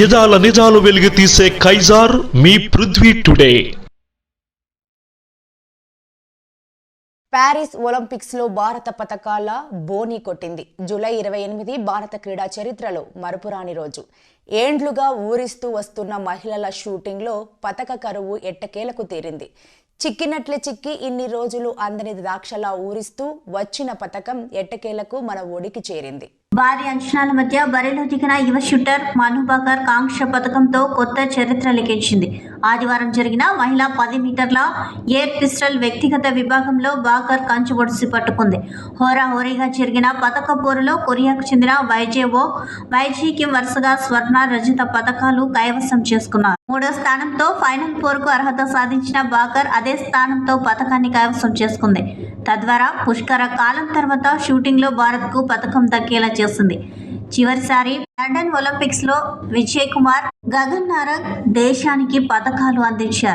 యదాల నిజాలు వెలిగి తీసే కైజార్ మీ పృథ్వీ టుడే. ప్యారిస్ ఒలింపిక్స్లో భారత పతకాల బోనీ కొట్టింది. జూలై ఇరవై ఎనిమిది భారత క్రీడా చరిత్రలో మరుపురాని రోజు. ఏండ్లుగా ఊరిస్తూ వస్తున్న మహిళల షూటింగ్లో పతక కరువు ఎట్టకేలకు తీరింది. చిక్కినట్లే చిక్కి ఇన్ని రోజులు అందని ద్రాక్షలా ఊరిస్తూ వచ్చిన పథకం ఎట్టకేలకు మన ఒడికి చేరింది. భారీ అంచనాల మధ్య బరిలో దిగిన యువ షూటర్ మనుబాకర్ కాంక్ష పథకంతో కొత్త చరిత్ర లిఖించింది ఆదివారం జరిగిన మహిళా పది మీటర్ల ఎయిర్ పిస్టల్ వ్యక్తిగత విభాగంలో బాకర్ కంచు ఒడిసి పట్టుకుంది. హోరాహోరీగా జరిగిన పథక పోరులో కొరియాకు చెందిన వైజేవో వైజీకి వరుసగా స్వర్ణ రజిత పథకాలు కైవసం చేసుకున్నారు. మూడో స్థానంతో ఫైనల్ పోరుకు అర్హత సాధించిన బాకర్ అదే స్థానంతో పథకాన్ని కైవసం చేసుకుంది. తద్వారా పుష్కర కాలం తర్వాత షూటింగ్లో భారత్కు పథకం దక్కేలా చేసింది. చివరిసారి లండన్ ఒలింపిక్స్లో విజయ్ కుమార్ గగన్ నారగ్ దేశానికి పథకాలు అందించారు.